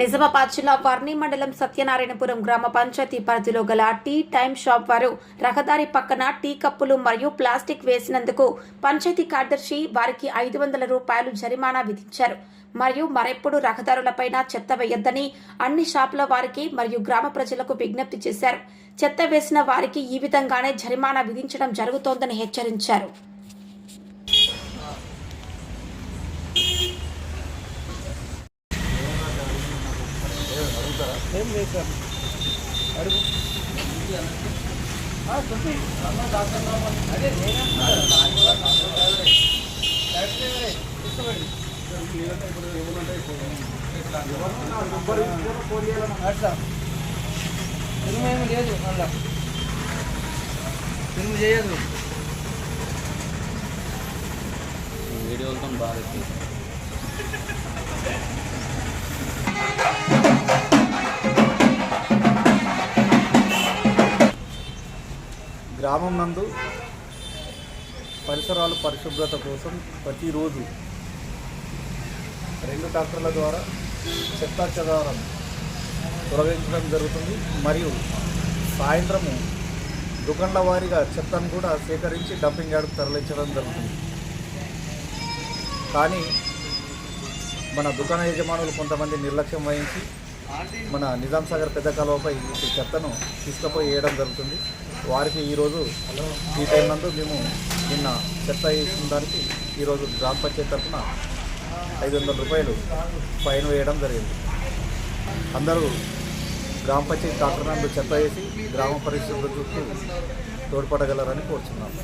నిజామాబాద్ జిల్లా వర్ణి మండలం సత్యనారాయణపురం గ్రామ పంచాయతీ పరిధిలో గల టీ టైమ్ షాప్ వారు రహదారి పక్కన టీ కప్పులు మరియు ప్లాస్టిక్ వేసినందుకు పంచాయతీ కార్యదర్శి వారికి ఐదు వందల రూపాయలు జరిమానా విధించారు. మరియు మరెప్పుడు రహదారులపైన చెత్త వేయొద్దని అన్ని షాపుల వారికి మరియు గ్రామ ప్రజలకు విజ్ఞప్తి చేశారు. చెత్త వేసిన వారికి ఈ విధంగానే జరిమానా విధించడం జరుగుతోందని హెచ్చరించారు. ఏం లేదు సార్ అడుగు ఆ, చెప్పి. అదే నేనే అట్లా తిరుగు ఏమి లేదు మళ్ళా తిరుగు చేయదు వీడియోలతో బాగా గ్రామం నందు పరిసరాలు పరిశుభ్రత కోసం ప్రతిరోజు రెండు ట్రాక్టర్ల ద్వారా చెత్తా చెదారం తొలగించడం జరుగుతుంది. మరియు సాయంత్రము దుకాణల వారీగా చెత్తను కూడా సేకరించి డంపింగ్ యార్డ్కు తరలించడం జరుగుతుంది. కానీ మన దుకాణ యజమానులు కొంతమంది నిర్లక్ష్యం వహించి మన నిజాం సాగర్ పెద్ద కాలువపై ఈ చెత్తను తీసుకుపోయి వేయడం జరుగుతుంది. వారికి ఈరోజు ఈ టైం నందు మేము నిన్న చెత్త వేసిన దానికి ఈరోజు గ్రామ పంచాయతీ తరఫున ఐదు వందల రూపాయలు ఫైన్ వేయడం జరిగింది. అందరూ గ్రామ పంచాయతీ డాక్టర్ నందు చెత్త వేసి గ్రామ పరిశుభ్రతకు తోడ్పడగలరని కోరుచున్నాము.